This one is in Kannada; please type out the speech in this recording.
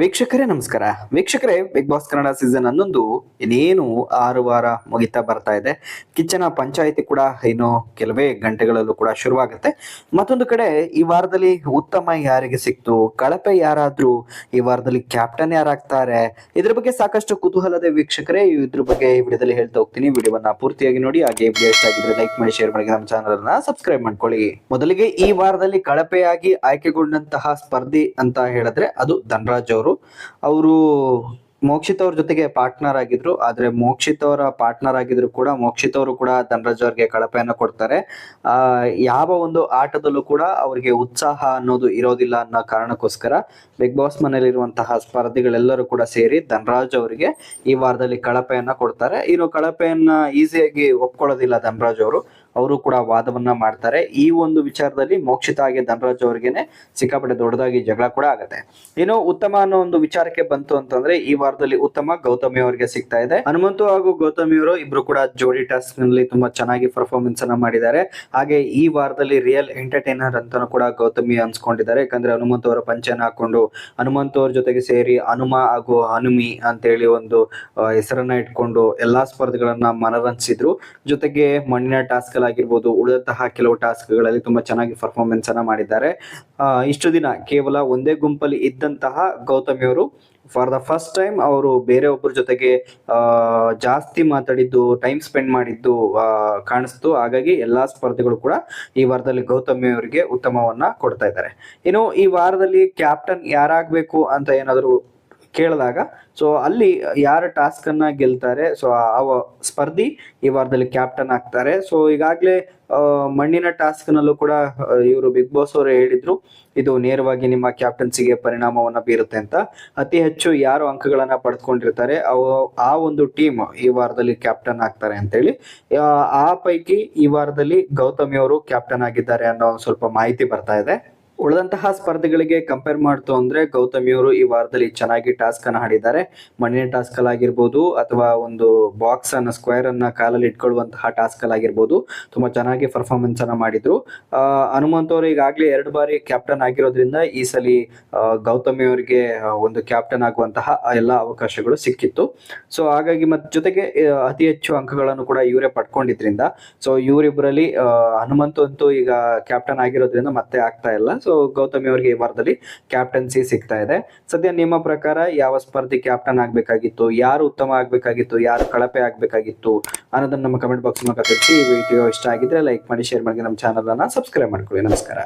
ವೀಕ್ಷಕರೇ, ನಮಸ್ಕಾರ. ವೀಕ್ಷಕರೇ ಬಿಗ್ ಬಾಸ್ ಕನ್ನಡ ಸೀಸನ್ ಹನ್ನೊಂದು ಇನ್ನೇನು ಆರು ವಾರ ಮುಗಿತಾ ಬರ್ತಾ ಇದೆ. ಕಿಚ್ಚನ ಪಂಚಾಯಿತಿ ಕೂಡ ಇನ್ನು ಕೆಲವೇ ಗಂಟೆಗಳಲ್ಲೂ ಕೂಡ ಶುರುವಾಗುತ್ತೆ. ಮತ್ತೊಂದು ಕಡೆ, ಈ ವಾರದಲ್ಲಿ ಉತ್ತಮ ಯಾರಿಗೆ ಸಿಕ್ತು? ಕಳಪೆ ಯಾರಾದ್ರೂ ಈ ವಾರದಲ್ಲಿ ಕ್ಯಾಪ್ಟನ್ ಯಾರಾಗ್ತಾರೆ? ಇದ್ರ ಬಗ್ಗೆ ಸಾಕಷ್ಟು ಕುತೂಹಲದ ವೀಕ್ಷಕರೇ. ಇದ್ರ ಬಗ್ಗೆ ಈ ವಿಡಿಯೋದಲ್ಲಿ ಹೇಳ್ತಾ ಹೋಗ್ತೀನಿ. ವಿಡಿಯೋವನ್ನ ಪೂರ್ತಿಯಾಗಿ ನೋಡಿ, ಹಾಗೆ ವಿಡಿಯೋ ಇಷ್ಟ ಆಗಿದ್ರೆ ಲೈಕ್ ಮಾಡಿ ಶೇರ್ ಮಾಡಿ, ನಮ್ಮ ಚಾನಲ್ ಅನ್ನ ಸಬ್ಸ್ಕ್ರೈಬ್ ಮಾಡ್ಕೊಳ್ಳಿ. ಮೊದಲಿಗೆ ಈ ವಾರದಲ್ಲಿ ಕಳಪೆಯಾಗಿ ಆಯ್ಕೆಗೊಂಡಂತಹ ಸ್ಪರ್ಧಿ ಅಂತ ಹೇಳಿದ್ರೆ ಅದು ಧನರಾಜ್ ಅವರು. ಮೋಕ್ಷಿತ್ ಅವ್ರ ಜೊತೆಗೆ ಪಾರ್ಟ್ನರ್ ಆಗಿದ್ರು. ಆದ್ರೆ ಮೋಕ್ಷಿತ್ ಅವರ ಪಾರ್ಟ್ನರ್ ಆಗಿದ್ರು ಕೂಡ ಮೋಕ್ಷಿತ್ ಅವರು ಕೂಡ ಧನರಾಜ್ ಅವ್ರಿಗೆ ಕಳಪೆಯನ್ನ ಕೊಡ್ತಾರೆ. ಆ, ಯಾವ ಒಂದು ಆಟದಲ್ಲೂ ಕೂಡ ಅವರಿಗೆ ಉತ್ಸಾಹ ಅನ್ನೋದು ಇರೋದಿಲ್ಲ ಅನ್ನೋ ಕಾರಣಕ್ಕೋಸ್ಕರ ಬಿಗ್ ಬಾಸ್ ಮನೆಯಲ್ಲಿರುವಂತಹ ಸ್ಪರ್ಧಿಗಳೆಲ್ಲರೂ ಕೂಡ ಸೇರಿ ಧನರಾಜ್ ಅವರಿಗೆ ಈ ವಾರದಲ್ಲಿ ಕಳಪೆಯನ್ನ ಕೊಡ್ತಾರೆ. ಇನ್ನು ಕಳಪೆಯನ್ನ ಈಸಿಯಾಗಿ ಒಪ್ಕೊಳ್ಳೋದಿಲ್ಲ ಧನರಾಜ್ ಅವರು. ಅವರು ಕೂಡ ವಾದವನ್ನ ಮಾಡ್ತಾರೆ. ಈ ಒಂದು ವಿಚಾರದಲ್ಲಿ ಮೋಕ್ಷಿತ ಆಗಿ ಧನರಾಜ್ ಅವ್ರಿಗೆನೆ ಸಿಕ್ಕಾಪಟ್ಟೆ ದೊಡ್ಡದಾಗಿ ಜಗಳ ಕೂಡ ಆಗುತ್ತೆ. ಇನ್ನು ಉತ್ತಮ ಅನ್ನೋ ಒಂದು ವಿಚಾರಕ್ಕೆ ಬಂತು ಅಂತಂದ್ರೆ ಈ ವಾರದಲ್ಲಿ ಉತ್ತಮ ಗೌತಮಿ ಅವರಿಗೆ ಸಿಗ್ತಾ ಇದೆ. ಹನುಮಂತು ಹಾಗೂ ಗೌತಮಿ ಅವರು ಇಬ್ರು ಕೂಡ ಜೋಡಿ ಟಾಸ್ಕ್ನಲ್ಲಿ ತುಂಬಾ ಚೆನ್ನಾಗಿ ಪರ್ಫಾರ್ಮೆನ್ಸ್ ಅನ್ನ ಮಾಡಿದ್ದಾರೆ. ಹಾಗೆ ಈ ವಾರದಲ್ಲಿ ರಿಯಲ್ ಎಂಟರ್ಟೈನರ್ ಅಂತಾನು ಕೂಡ ಗೌತಮಿ ಅನ್ಸ್ಕೊಂಡಿದ್ದಾರೆ. ಯಾಕಂದ್ರೆ ಹನುಮಂತ ಅವರ ಪಂಚನ ಹಾಕೊಂಡು ಹನುಮಂತ ಅವ್ರ ಜೊತೆಗೆ ಸೇರಿ ಹನುಮ ಹಾಗೂ ಹನುಮಿ ಅಂತೇಳಿ ಒಂದು ಹೆಸರನ್ನ ಇಟ್ಕೊಂಡು ಎಲ್ಲಾ ಸ್ಪರ್ಧೆಗಳನ್ನ ಮನರಂಜಿಸಿದ್ರು. ಜೊತೆಗೆ ಮಣ್ಣಿನ ಟಾಸ್ಕ್ ಆಗಿರ್ಬೋದು ಉಳಿದಂತಹ ಕೆಲವು ಟಾಸ್ಕ್ಗಳಲ್ಲಿ ತುಂಬಾ ಚೆನ್ನಾಗಿ ಪರ್ಫಾರ್ಮೆನ್ಸ್ ಅನ್ನ ಮಾಡಿದ್ದಾರೆ. ಇಷ್ಟು ದಿನ ಕೇವಲ ಒಂದೇ ಗುಂಪಲ್ಲಿ ಇದ್ದಂತಹ ಗೌತಮಿ ಅವರು ಫಾರ್ ದ ಫಸ್ಟ್ ಟೈಮ್ ಅವರು ಬೇರೆ ಒಬ್ಬರ ಜೊತೆಗೆ ಜಾಸ್ತಿ ಮಾತಾಡಿದ್ದು ಟೈಮ್ ಸ್ಪೆಂಡ್ ಮಾಡಿದ್ದು ಕಾಣಿಸ್ತು. ಹಾಗಾಗಿ ಎಲ್ಲಾ ಸ್ಪರ್ಧೆಗಳು ಕೂಡ ಈ ವಾರದಲ್ಲಿ ಗೌತಮಿ ಅವರಿಗೆ ಉತ್ತಮವನ್ನ ಕೊಡ್ತಾ ಇದ್ದಾರೆ. ಇನ್ನು ಈ ವಾರದಲ್ಲಿ ಕ್ಯಾಪ್ಟನ್ ಯಾರಾಗಬೇಕು ಅಂತ ಏನಾದರೂ ಕೇಳಿದಾಗ ಸೊ ಅಲ್ಲಿ ಯಾರು ಟಾಸ್ಕ್ ಅನ್ನ ಗೆಲ್ತಾರೆ ಸೊ ಆ ಸ್ಪರ್ಧಿ ಈ ವಾರದಲ್ಲಿ ಕ್ಯಾಪ್ಟನ್ ಆಗ್ತಾರೆ. ಸೊ ಈಗಾಗಲೇ ಮಣ್ಣಿನ ಟಾಸ್ಕ್ ನಲ್ಲೂ ಕೂಡ ಇವರು ಬಿಗ್ ಬಾಸ್ ಅವರು ಹೇಳಿದ್ರು ಇದು ನೇರವಾಗಿ ನಿಮ್ಮ ಕ್ಯಾಪ್ಟನ್ಸಿಗೆ ಪರಿಣಾಮವನ್ನ ಬೀರುತ್ತೆ ಅಂತ. ಅತಿ ಹೆಚ್ಚು ಯಾರು ಅಂಕಗಳನ್ನ ಪಡೆದುಕೊಂಡಿರ್ತಾರೆ ಆ ಒಂದು ಟೀಮ್ ಈ ವಾರದಲ್ಲಿ ಕ್ಯಾಪ್ಟನ್ ಆಗ್ತಾರೆ ಅಂತೇಳಿ. ಆ, ಪೈಕಿ ಈ ವಾರದಲ್ಲಿ ಗೌತಮಿ ಅವರು ಕ್ಯಾಪ್ಟನ್ ಆಗಿದ್ದಾರೆ ಅನ್ನೋ ಸ್ವಲ್ಪ ಮಾಹಿತಿ ಬರ್ತಾ ಇದೆ. ಉಳಿದಂತಹ ಸ್ಪರ್ಧೆಗಳಿಗೆ ಕಂಪೇರ್ ಮಾಡ್ತು ಅಂದ್ರೆ ಗೌತಮಿ ಅವರು ಈ ವಾರದಲ್ಲಿ ಚೆನ್ನಾಗಿ ಟಾಸ್ಕ್ ಅನ್ನ ಆಡಿದ್ದಾರೆ. ಮಣ್ಣಿನ ಟಾಸ್ಕ್ ಆಗಿರ್ಬೋದು ಅಥವಾ ಒಂದು ಬಾಕ್ಸ್ ಅನ್ನ ಸ್ಕ್ವೇರ್ ಅನ್ನ ಕಾಲಲ್ಲಿ ಇಟ್ಕೊಳ್ಳುವಂತಹ ಟಾಸ್ಕ್ ಆಗಿರ್ಬೋದು. ತುಂಬಾ ಚೆನ್ನಾಗಿ ಪರ್ಫಾರ್ಮೆನ್ಸ್ ಅನ್ನ ಮಾಡಿದ್ರು. ಹನುಮಂತ್ ಅವರು ಈಗಾಗಲೇ ಎರಡು ಬಾರಿ ಕ್ಯಾಪ್ಟನ್ ಆಗಿರೋದ್ರಿಂದ ಈ ಸಲ ಗೌತಮಿ ಅವರಿಗೆ ಒಂದು ಕ್ಯಾಪ್ಟನ್ ಆಗುವಂತಹ ಎಲ್ಲ ಅವಕಾಶಗಳು ಸಿಕ್ಕಿತ್ತು. ಸೊ ಹಾಗಾಗಿ ಮತ್ತೆ ಜೊತೆಗೆ ಅತಿ ಹೆಚ್ಚು ಅಂಕಗಳನ್ನು ಕೂಡ ಇವರೇ ಪಡ್ಕೊಂಡಿದ್ರಿಂದ. ಸೊ ಇವರಿಬ್ಬರಲ್ಲಿ ಹನುಮಂತ್ ಅಂತೂ ಈಗ ಕ್ಯಾಪ್ಟನ್ ಆಗಿರೋದ್ರಿಂದ ಮತ್ತೆ ಆಗ್ತಾ ಇಲ್ಲ. ಸೊ ಗೌತಮಿ ಅವರಿಗೆ ಈ ವಾರದಲ್ಲಿ ಕ್ಯಾಪ್ಟನ್ಸಿ ಸಿಗ್ತಾ ಇದೆ. ಸದ್ಯ ನಿಮ್ಮ ಪ್ರಕಾರ ಯಾವ ಸ್ಪರ್ಧಿ ಕ್ಯಾಪ್ಟನ್ ಆಗ್ಬೇಕಾಗಿತ್ತು, ಯಾರು ಉತ್ತಮ ಆಗ್ಬೇಕಾಗಿತ್ತು, ಯಾರು ಕಳಪೆ ಆಗ್ಬೇಕಾಗಿತ್ತು ಅನ್ನೋದನ್ನ ನಮ್ಮ ಕಮೆಂಟ್ ಬಾಕ್ಸ್ ಮೂಲಕ ತಿಳಿಸಿ. ಈ ವಿಡಿಯೋ ಇಷ್ಟ ಆಗಿದ್ರೆ ಲೈಕ್ ಮಾಡಿ ಶೇರ್ ಮಾಡಿ, ನಮ್ಮ ಚಾನಲ್ ಅನ್ನ ಸಬ್ಸ್ಕ್ರೈಬ್ ಮಾಡ್ಕೊಳ್ಳಿ. ನಮಸ್ಕಾರ.